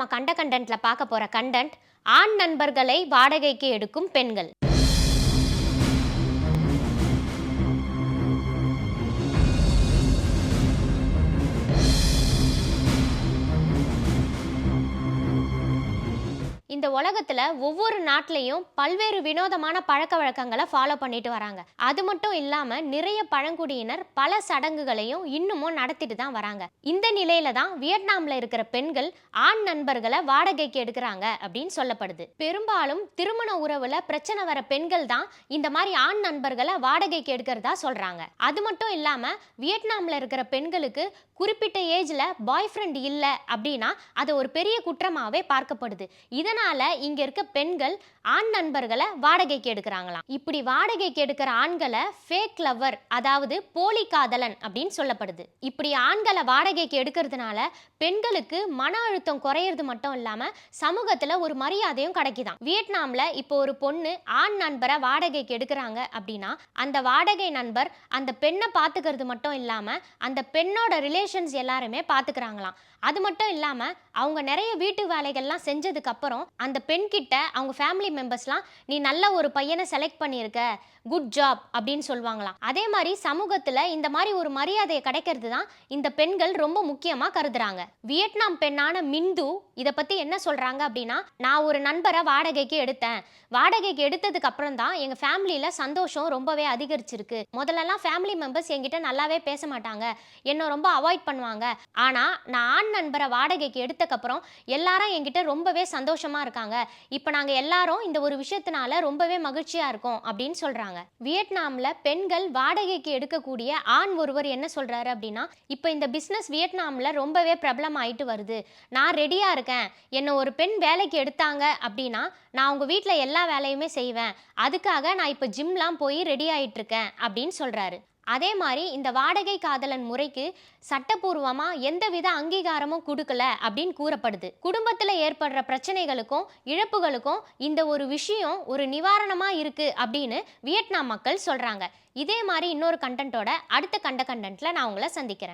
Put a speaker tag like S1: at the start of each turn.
S1: நம்ம கண்ட கண்டென்ட்ல பார்க்க போற கண்டென்ட் ஆண் நண்பர்களை வாடகைக்கு எடுக்கும் பெண்கள். இந்த உலகத்தில் ஒவ்வொரு நாட்டிலையும் பல்வேறு வினோதமான பழக்க வழக்கங்களை ஃபாலோ பண்ணிட்டு வராங்க. அது மட்டும் இல்லாமல் நிறைய பழங்குடியினர் பல சடங்குகளையும் இன்னமும் நடத்திட்டு தான் வராங்க. இந்த நிலையில தான் வியட்நாமில் இருக்கிற பெண்கள் ஆண் நண்பர்களை வாடகைக்கு எடுக்கிறாங்க அப்படின்னு சொல்லப்படுது. பெரும்பாலும் திருமண உறவுல பிரச்சனை வர பெண்கள் தான் இந்த மாதிரி ஆண் நண்பர்களை வாடகைக்கு எடுக்கிறதா சொல்றாங்க. அது மட்டும் இல்லாமல் வியட்நாமில் இருக்கிற பெண்களுக்கு குறிப்பிட்ட ஏஜ்ல பாய் ஃப்ரெண்ட் இல்லை அப்படின்னா அதை ஒரு பெரிய குற்றமாகவே பார்க்கப்படுது. இதனால் இங்க இருக்க பெண்கள் ஆண் நண்பர்களை வாடகைக்கு எடுக்கிறாங்களாம். இப்படி வாடகைக்கு எடுக்கிற ஆண்களை ஃபேக் லவர் அதாவது போலி காதலன் அப்படின்னு சொல்லப்படுது. இப்படி ஆண்களை வாடகைக்கு எடுக்கிறதுனால பெண்களுக்கு மன அழுத்தம் குறையிறது மட்டும் இல்லாம சமூகத்துல ஒரு மரியாதையும் கிடைக்குதான் வியட்நாம்ல இப்போ ஒரு பொண்ணு ஆண் நண்பரை வாடகைக்கு எடுக்கிறாங்க அப்படின்னா அந்த வாடகை நண்பர் அந்த பெண்ணை பார்த்துக்கிறது மட்டும் இல்லாம அந்த பெண்ணோட ரிலேஷன்ஸ் எல்லாருமே பார்த்துக்கிறாங்களாம். அது மட்டும் இல்லாம அவங்க நிறைய வீட்டு வேலைகள்லாம் செஞ்சதுக்கு அப்புறம் அந்த பெண்கிட்ட அவங்க ஃபேமிலி மெம்பர்ஸ்லாம் நீ நல்ல ஒரு பையனை செலக்ட் பண்ணியிருக்க. குட் ஜாப் அப்படின்னு சொல்லுவாங்களாம். அதே மாதிரி சமூகத்தில் இந்த மாதிரி ஒரு மரியாதையை கிடைக்கிறது தான் இந்த பெண்கள் ரொம்ப முக்கியமாக கருதுறாங்க. வியட்நாம் பெண்ணான மிந்து இதை பற்றி என்ன சொல்கிறாங்க அப்படின்னா நான் ஒரு நண்பரை வாடகைக்கு எடுத்தேன். வாடகைக்கு எடுத்ததுக்கு அப்புறம் தான் எங்கள் ஃபேமிலியில் சந்தோஷம் ரொம்பவே அதிகரிச்சிருக்கு. முதல்லலாம் ஃபேமிலி மெம்பர்ஸ் என்கிட்ட நல்லாவே பேச மாட்டாங்க. என்னை ரொம்ப அவாய்ட் பண்ணுவாங்க. ஆனால் நான் ஆண் நண்பரை வாடகைக்கு எடுத்தக்கப்புறம் எல்லாரும் என்கிட்ட ரொம்பவே சந்தோஷமாக சந்தோஷமா இருக்காங்க. இப்போ நாங்கள் எல்லாரும் இந்த ஒரு விஷயத்தினால ரொம்பவே மகிழ்ச்சியா இருக்கோம் அப்படின்னு சொல்றாங்க. வியட்நாமில் பெண்கள் வாடகைக்கு எடுக்கக்கூடிய ஆண் ஒருவர் என்ன சொல்றாரு அப்படின்னா இப்போ இந்த பிஸ்னஸ் வியட்நாமில் ரொம்பவே பிரபலம் ஆயிட்டு வருது. நான் ரெடியா இருக்கேன். என்னை ஒரு பெண் வேலைக்கு எடுத்தாங்க அப்படின்னா நான் உங்கள் வீட்டில் எல்லா வேலையுமே செய்வேன். அதுக்காக நான் இப்போ ஜிம்லாம் போய் ரெடி ஆகிட்டு இருக்கேன் அப்படின்னு சொல்கிறாரு அதே மாதிரி இந்த வாடகை காதலன் முறைக்கு சட்டப்பூர்வமாக எந்தவித அங்கீகாரமும் கொடுக்கல அப்படின்னு கூறப்படுது. குடும்பத்தில் ஏற்படுற பிரச்சனைகளுக்கும் இழப்புகளுக்கும் இந்த ஒரு விஷயம் ஒரு நிவாரணமாக இருக்குது அப்படின்னு வியட்நாம் மக்கள் சொல்கிறாங்க இதே மாதிரி இன்னொரு கண்டென்ட்டோட அடுத்த கண்ட கண்டென்ட்டில் நான் உங்களை சந்திக்கிறேன்.